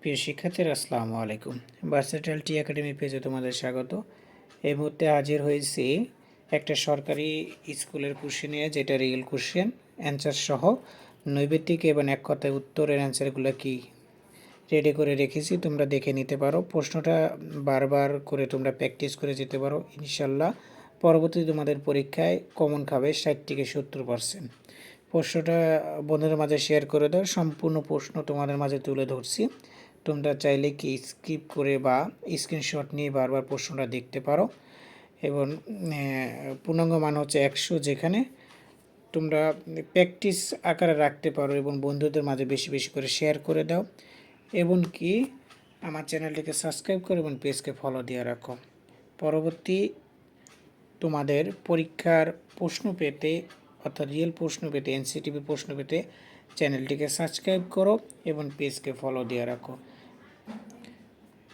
প্রিয় শিক্ষার্থীরা, আসসালামু আলাইকুম। ভার্সেটাল টি একাডেমি পেজে তোমাদের স্বাগত। এই মুহূর্তে হাজির হয়েছি একটা সরকারি স্কুলের কোশ্চেন নিয়ে, যেটা রিয়েল কোশ্চেন অ্যান্সার সহ নৈবেদিক এবং এক কথায় উত্তরের অ্যান্সারগুলো কি রেডি করে রেখেছি, তোমরা দেখে নিতে পারো। প্রশ্নটা বারবার করে তোমরা প্র্যাকটিস করে যেতে পারো ইনশাল্লাহ পরবর্তী তোমাদের পরীক্ষায় কমন খাবে ষাট থেকে সত্তর পার্সেন্ট প্রশ্নটা বন্ধুদের মাঝে শেয়ার করে দাও, সম্পূর্ণ প্রশ্ন তোমাদের মাঝে তুলে ধরছি। তোমরা চাইলে কি স্কিপ করে বা স্ক্রিনশট নিয়ে বারবার প্রশ্নটা দেখতে পারো। এবং পূর্ণাঙ্গ মান হচ্ছে একশো, যেখানে তোমরা প্র্যাকটিস আকারে রাখতে পারো এবং বন্ধুদের মাঝে বেশি বেশি করে শেয়ার করে দাও। এবং কি, আমার চ্যানেলটিকে সাবস্ক্রাইব করো এবং পেজকে ফলো দিয়ে রাখো। পরবর্তী, তোমাদের পরীক্ষার প্রশ্ন পেতে, অর্থাৎ রিয়েল প্রশ্ন পেতে এনসিটিভি প্রশ্ন পেতে চ্যানেলটিকে সাবস্ক্রাইব করো এবং পেজকে ফলো দিয়ে রাখো।